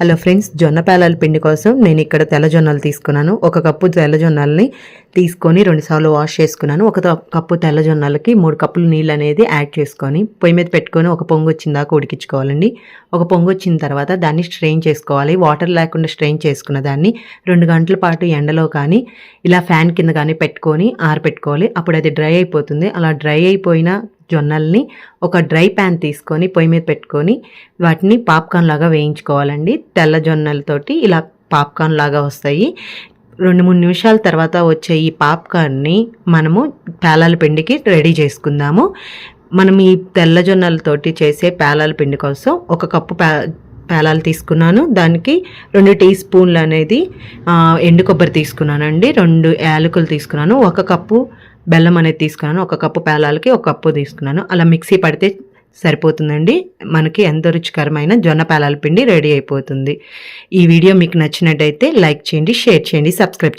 Hello friends జొన్న పేలాల పిండి కోసం నేను ఇక్కడ తెల్ల జొన్నలు తీసుకున్నాను. ఒక కప్పు తెల్ల జొన్నల్ని తీసుకొని రెండుసార్లు వాష్ చేసుకున్నాను. ఒక కప్పు తెల్ల జొన్నలకి మూడు కప్పులు నీళ్ళు అనేది యాడ్ చేసుకొని పొయ్యి మీద పెట్టుకొని ఒక పొంగు వచ్చిన దాకా ఉడికించుకోవాలండి. ఒక పొంగు వచ్చిన తర్వాత దాన్ని స్ట్రెయిన్ చేసుకోవాలి. వాటర్ లేకుండా స్ట్రెయిన్ చేసుకున్న దాన్ని రెండు గంటల పాటు ఎండలో కానీ ఇలా ఫ్యాన్ కింద కానీ పెట్టుకొని ఆరపెట్టుకోవాలి. అప్పుడు అది డ్రై అయిపోతుంది. అలా డ్రై అయిపోయిన జొన్నల్ని ఒక డ్రై ప్యాన్ తీసుకొని పొయ్యి మీద పెట్టుకొని వాటిని పాప్కార్న్ లాగా వేయించుకోవాలండి. తెల్ల జొన్నలతోటి ఇలా పాప్కార్న్ లాగా వస్తాయి. రెండు మూడు నిమిషాల తర్వాత వచ్చే ఈ పాప్కార్న్ని మనము పేలాల పిండికి రెడీ చేసుకుందాము. మనం ఈ తెల్ల జొన్నలతోటి చేసే పేలాల పిండి కోసం ఒక కప్పు పే పేలాలు తీసుకున్నాను. దానికి రెండు టీ స్పూన్లు అనేది ఎండు కొబ్బరి తీసుకున్నానండి. రెండు యాలకులు తీసుకున్నాను. ఒక కప్పు బెల్లం అనేది తీసుకున్నాను. ఒక కప్పు పేలాలకి ఒక కప్పు తీసుకున్నాను. అలా మిక్సీ పడితే సరిపోతుందండి. మనకి ఎంతో రుచికరమైన జొన్న పేలాల పిండి రెడీ అయిపోతుంది. ఈ వీడియో మీకు నచ్చినట్టయితే లైక్ చేయండి షేర్ చేయండి సబ్స్క్రైబ్